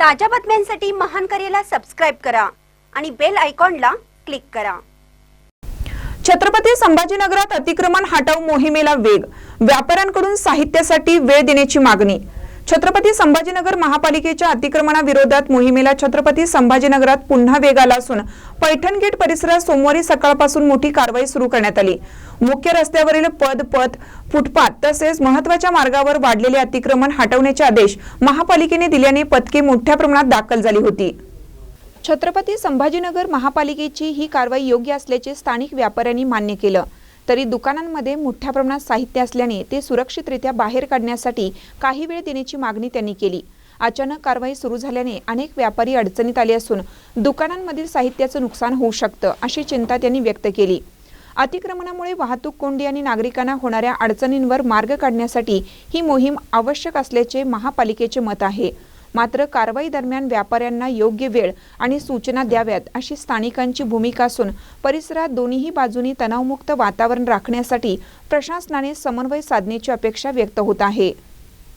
ताज्या बातम्यांसाठी महान करेला सबस्क्राईब करा आणि बेल आयकॉनला क्लिक करा. छत्रपती संभाजीनगरात अतिक्रमण हटाव मोहिमेला वेग. व्यापाऱ्यांकडून साहित्यासाठी वेळ देण्याची मागणी. छत्रपती संभाजीनगर महापालिकेच्या अतिक्रमणाविरोधात मोहिमेला छत्रपती संभाजीनगरात पुन्हा वेग आला असून पैठण गेट परिसरात सोमवारी सकाळपासून मोठी कारवाई सुरू करण्यात आली. मुख्य रस्त्यावरील पद पथ फुटपाथ तसेच महत्त्वाच्या मार्गावर वाढलेले अतिक्रमण हटवण्याचे आदेश महापालिकेने दिल्याने पथके मोठ्या प्रमाणात दाखल झाली होती. छत्रपती संभाजीनगर महापालिकेची ही कारवाई योग्य असल्याचे स्थानिक व्यापाऱ्यांनी मान्य केलं. तरी दुकानांमध्ये मोठ्या प्रमाणात साहित्य असल्याने ते सुरक्षितरित्या बाहेर काढण्यासाठी काही वेळ देण्याची मागणी त्यांनी केली. अचानक कारवाई सुरू झाल्याने अनेक व्यापारी अडचणीत आले असून दुकानांमधील साहित्याचं नुकसान होऊ शकतं अशी चिंता त्यांनी व्यक्त केली. अतिक्रमणामुळे वाहतूक कोंडी आणि नागरिकांना होणाऱ्या अडचणींवर मार्ग काढण्यासाठी ही मोहीम आवश्यक असल्याचे महापालिकेचे मत आहे. मात्र कारवाई दरम्यान व्यापाऱ्यांना योग्य वेळ आणि सूचना द्याव्यात अशी स्थानिकांची भूमिका असून परिसरात दोन्ही बाजूनी तणावमुक्त वातावरण राखण्यासाठी प्रशासनाने समन्वय साधण्याची अपेक्षा व्यक्त होत आहे.